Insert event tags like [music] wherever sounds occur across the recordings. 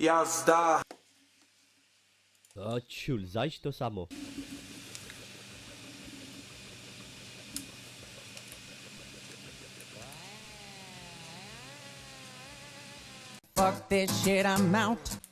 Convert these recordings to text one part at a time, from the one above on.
Jazda! O ciul, zaś to samo. Fuck this shit, I'm out.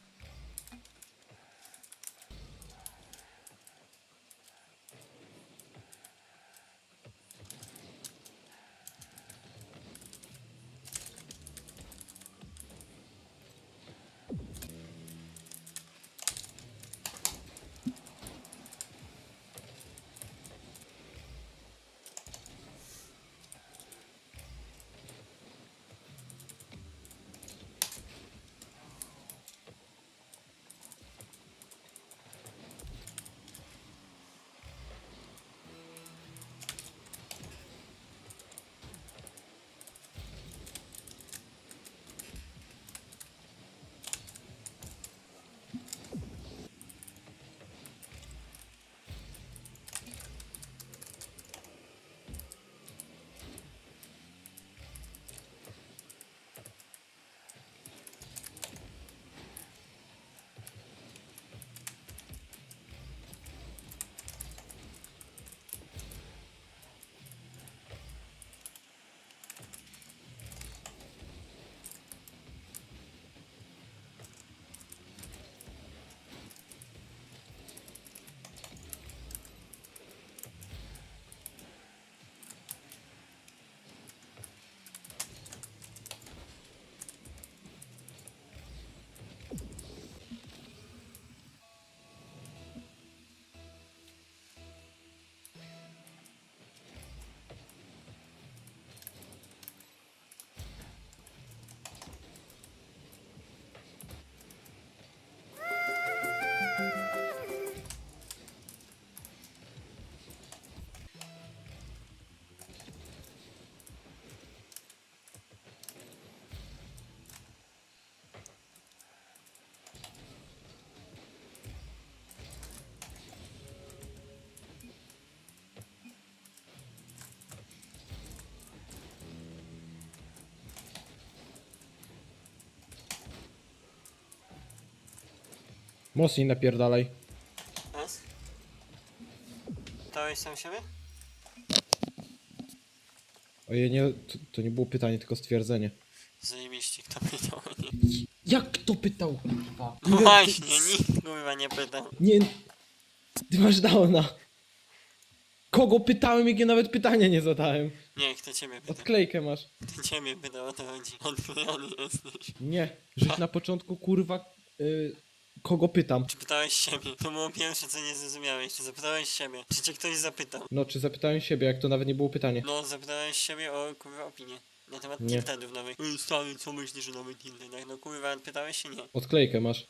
Mocniej napierdalaj. S? Dałeś sam siebie? Ojej, nie, to, to nie było pytanie, tylko stwierdzenie. Zajebiście, kto pytał, [laughs] nie? Jak kto pytał, kurwa? No właśnie, nikt kurwa nie pytał. Nie, ty masz downa. Kogo pytałem, jak ja nawet pytania nie zadałem? Nie, kto ciebie pytał? Odklejkę masz. Ty ciebie pytał, o to chodzi. Odklejony jesteś. Nie, żeś na początku, kurwa, y, kogo pytam. Czy pytałeś siebie? To było pierwsze, co nie zrozumiałeś. Czy zapytałeś siebie? Czy cię ktoś zapytał? No, czy zapytałem siebie, jak to nawet nie było pytanie. No, zapytałeś siebie o kurwa opinię. Na temat Nie. Tiltedów nowych. Ej, stary, co myślisz o nowych Tiltedach? No kurwa, pytałeś się? Nie. Odklejkę masz.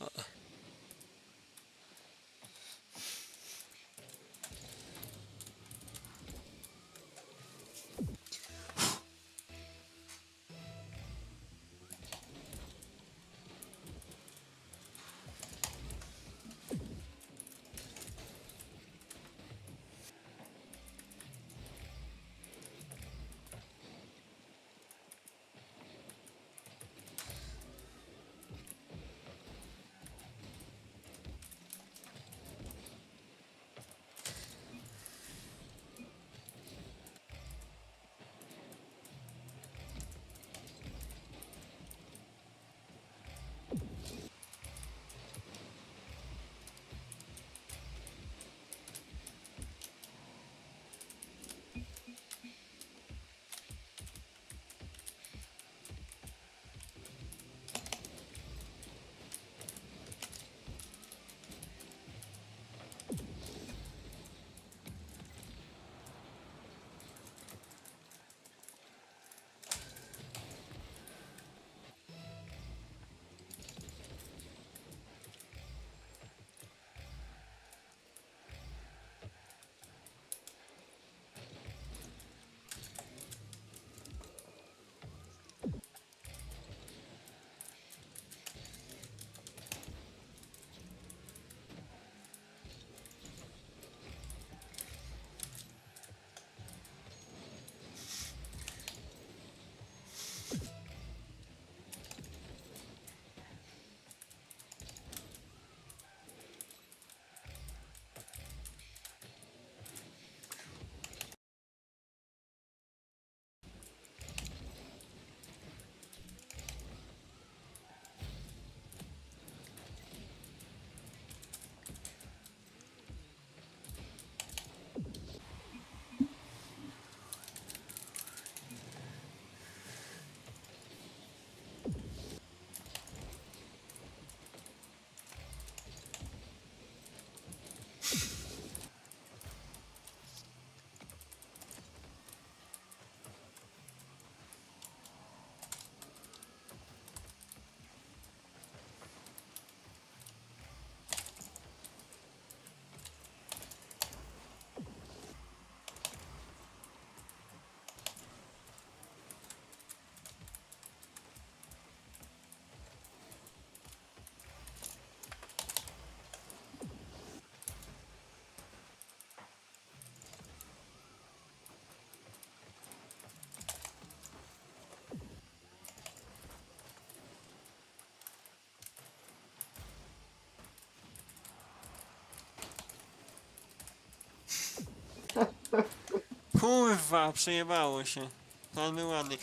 Kurwa, przejebało się. Pan był ładny.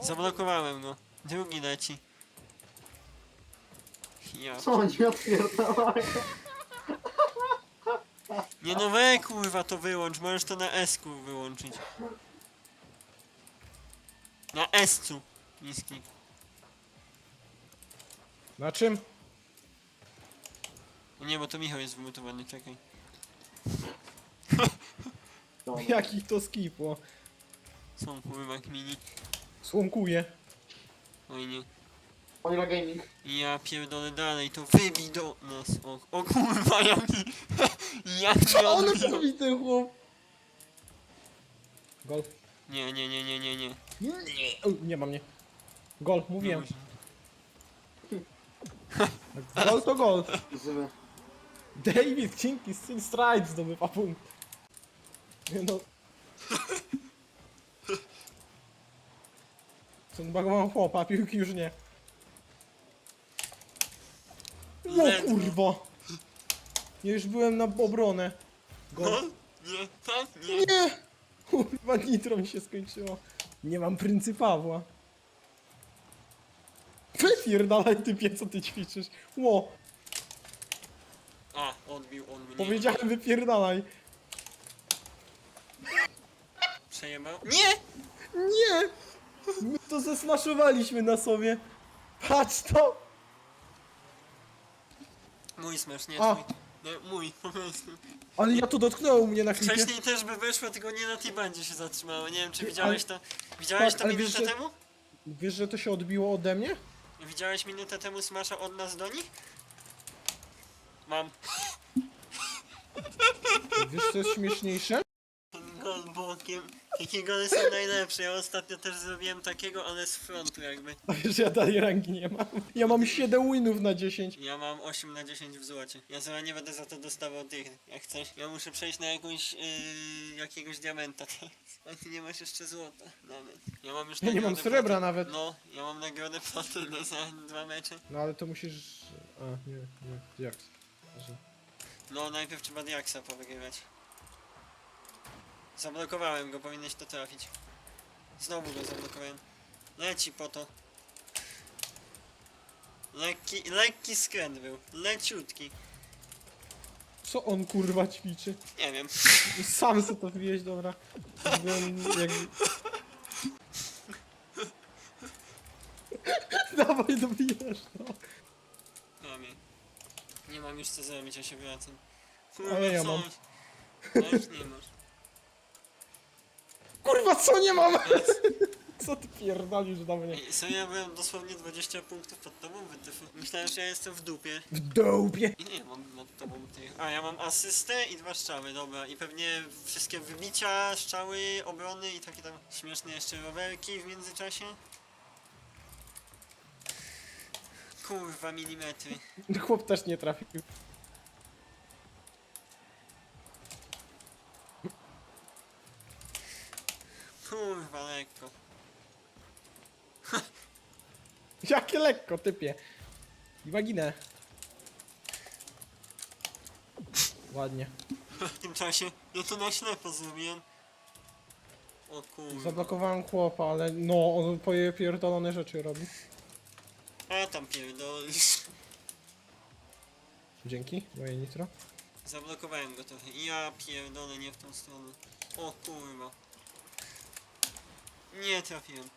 Zablokowałem go. Drugi leci. Ja. Co oni odpierdalają? Nie no we kurwa to wyłącz, możesz to na S kur wyłączyć. Na S-cu. Niski. Na czym? O nie, bo to Michał jest wymutowany, czekaj. [laughs] [laughs] Jakich to skipło? Są kurwa mini. Słomkuje. Oj nie. Onila Gaming. Ja pierdolę dalej, to wybij do nas. O, o kurwa, jaki... [laughs] jaki Co on odbił. ten chłop? Gol. Nie, nie, nie, nie, nie, nie. Nie, o, nie ma mnie. Gol, mówiłem. [laughs] Gol to gol. Zły. David Cinki Sin Stride zdobywa punkt. No. Zbagowałem chłopa, piłki już nie. No Ledwo. kurwa. Ja już byłem na obronę. No? Gol. Nie, tak? Nie. Nie! Kurwa, nitro mi się skończyło. Nie mam pryncypawła. Wypierdalaj typie, co ty ćwiczysz. Ło, A, on mnie. powiedziałem wypierdalaj. Przejebał? Nie! Nie! My to zesmaszowaliśmy na sobie. Patrz to! Mój smash, nie A. twój. Nie, mój, po prostu. Ale ja to dotknęło mnie na klipie. Wcześniej też by wyszło, tylko nie na tej bandzie się zatrzymało. Nie wiem, czy widziałeś to. Widziałeś tak, to ale minutę wiesz, że- temu? Wiesz, że to się odbiło ode mnie? Widziałeś minutę temu smasha od nas do nich? Mam. Wiesz, co jest śmieszniejsze? Ten gole są najlepsze. Ja ostatnio też zrobiłem takiego, ale z frontu jakby. A wiesz, że ja dalej rangi nie mam. Ja mam 7 winów na 10. Ja mam 8 na 10 w złocie. Ja sobie nie będę za to dostawał tych, jak chcesz. Ja muszę przejść na jakąś, yy, jakiegoś diamenta teraz. A ty nie masz jeszcze złota nawet. Ja mam już Ja nie mam nagrodę srebra platy- nawet. No, ja mam nagrodę platynę za dwa mecze. No ale to musisz... A, nie, nie, jak? Że... No, najpierw trzeba Diaksa powygrywać. Zablokowałem go, powinieneś to trafić. Znowu go zablokowałem. Leci po to. Lekki, lekki skręt był. Leciutki. Co on kurwa ćwiczy? Nie wiem. [laughs] Sam sobie to wbiłeś, dobra. Byłem jak... [laughs] Dawaj, dobijesz, no. Mamie. Nie mam już co zrobić, ja się wracam. Ale ja co? mam. No już nie masz. Kurwa, co nie mam? [laughs] Co ty pierdolisz do mnie? Ej, sobie ja byłem dosłownie 20 punktów pod tobą, wytyfy. Myślałem, że ja jestem w dupie. W dupie. I nie mam nad tobą tych. A ja mam asystę i dwa strzały, dobra. I pewnie wszystkie wybicia, strzały, obrony i takie tam śmieszne jeszcze rowerki w międzyczasie. Kurwa, milimetry. Chłop też nie trafił. Kurwa, lekko. [laughs] Jakie lekko, typie. I waginę. Ładnie. W tym czasie, ja to na ślepo zrobiłem. O kurwa. Zablokowałem chłopa, ale no, on poje pierdolone rzeczy robi. A tam pierdolisz. Dzięki, moje nitro. Zablokowałem go trochę. Ja pierdolę, nie w tą stronę. O kurwa. Nie trafiłem.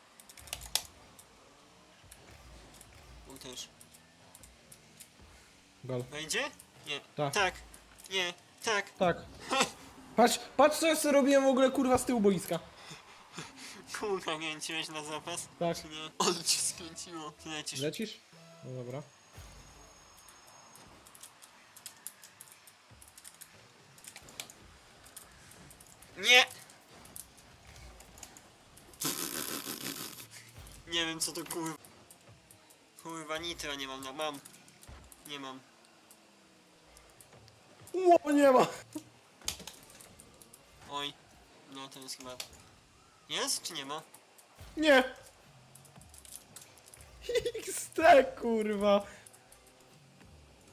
On też. Gol. Wejdzie? Nie. Tak. Tak. Nie. Tak. Tak. [laughs] Patrz, patrz co ja sobie robiłem w ogóle kurwa z tyłu boiska. Kurwa, kręciłeś na zapas? Tak. Czy nie? Ale cię skręciło. Ty lecisz. Lecisz? No dobra. Nie! Nie wiem co to kurwa. Kurwa nitra nie mam, no mam. Nie mam. Ło, nie ma! Oj. No to jest chyba. Jest czy nie ma? Nie! [laughs] XT kurwa!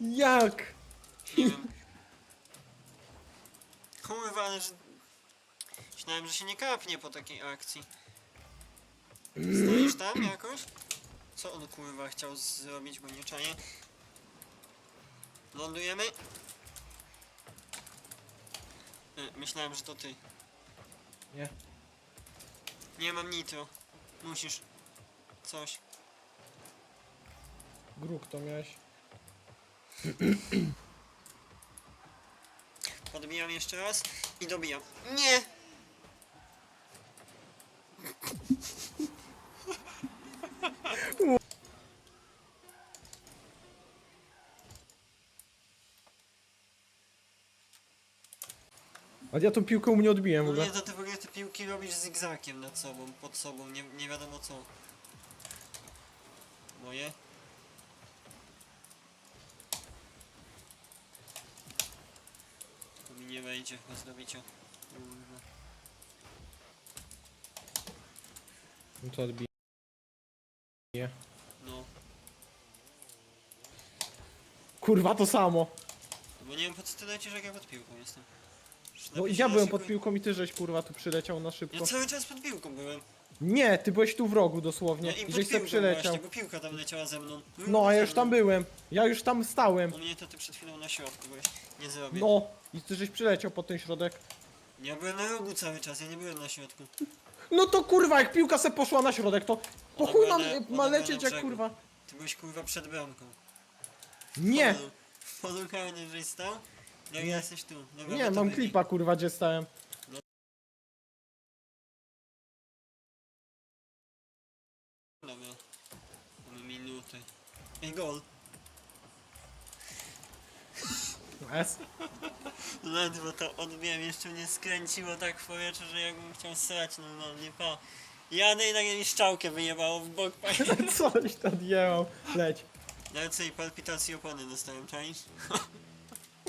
Jak? Nie wiem. Kurwa, ale że... Myślałem, że się nie kapnie po takiej akcji. Stoisz tam jakoś? Co on kurwa chciał zrobić, bo nie czaję? Lądujemy? Y, Myślałem, że to ty. Nie. Nie mam nitro. Musisz. Coś. Gruk to miałeś. Podbijam jeszcze raz i dobijam. Nie! A ja tą piłką mnie odbiłem w No ogóle. nie, to ty w ogóle te piłki robisz zigzakiem nad sobą, pod sobą, nie, nie wiadomo co. Moje? To mi nie wejdzie dobicia. Kurwa. No to odbiję. No, Kurwa, to samo. bo nie wiem po co ty lecisz jak ja pod piłką jestem. No i ja byłem pod piłką i ty żeś kurwa tu przyleciał na szybko. Ja cały czas pod piłką byłem. Nie, ty byłeś tu w rogu No dosłownie. i I pod żeś se piłką przyleciał. właśnie, bo piłka tam leciała ze mną. No, a ja już tam byłem. Ja już tam stałem. U mnie to ty przed chwilą na środku byłeś. Nie zrobię. No, i ty żeś przyleciał pod ten środek. Ja byłem na rogu cały czas, ja nie byłem na środku. No to kurwa, jak piłka se poszła na środek, to po chuj mam, ma lecieć jak brzegu. kurwa. Ty byłeś kurwa przed bramką. Nie, karnym żeś stał? Jak Nie. jesteś tu. Dobra, nie, bo to mam klipa kurwa, gdzie stałem. Dobra. Mamy minuty. Ej, gol. S. Ledwo to odbiłem, jeszcze mnie skręciło tak w powietrze, że jakbym chciał srać normalnie, pa. Jadę i nagle mi szczałkę wyjebało w bok, pa. [laughs] Coś to odjęłał. Leć. Nawet sobie palpitacji opony dostałem, czaisz?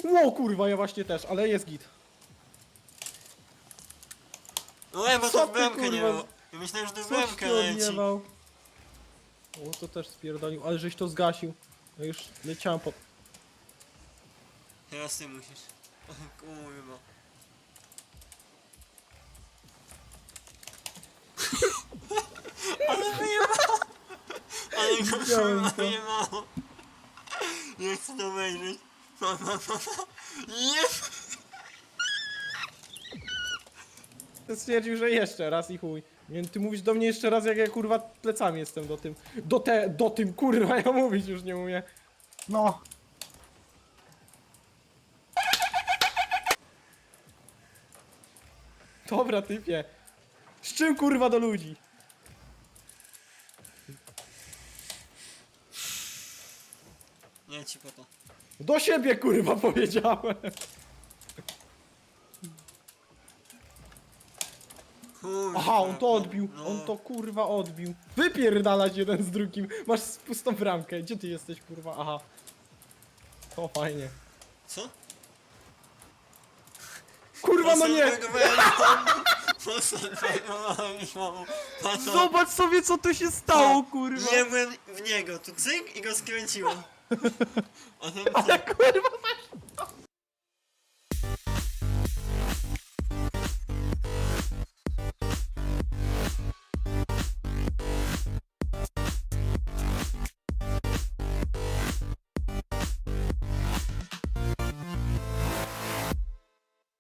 Ło kurwa, ja właśnie też, ale jest git. No bo Co to w ty, bramkę nie kurwa? było. Ja myślałem, że to w Coś bramkę ty leci. odjebał. O, to też spierdolił, ale żeś to zgasił. Ja już leciałem pod... Teraz ty musisz. [laughs] O kurwa. [laughs] Ale wyjebało! Ale go Widziałem kurwa to. wyjebało! [laughs] Nie chcę to obejrzeć. No, no, no, no. Nie! Stwierdził, że jeszcze raz i chuj. Nie, Ty mówisz do mnie jeszcze raz, jak ja kurwa plecami jestem do tym. Do te, do tym kurwa, ja mówić już nie umiem. No. Dobra, typie. Z czym kurwa do ludzi? Nie ci po to. Do siebie kurwa powiedziałem. Kurwa. Aha, on to odbił. No. On to kurwa odbił. Wypierdalać jeden z drugim. Masz pustą bramkę. Gdzie ty jesteś kurwa? Aha. O fajnie. Co? Kurwa no nie! [laughs] Zobacz! Sobie co tu się stało kurwa. Jebłem w niego, tu cyk i go skręciłem. A ten co? Ale kurwa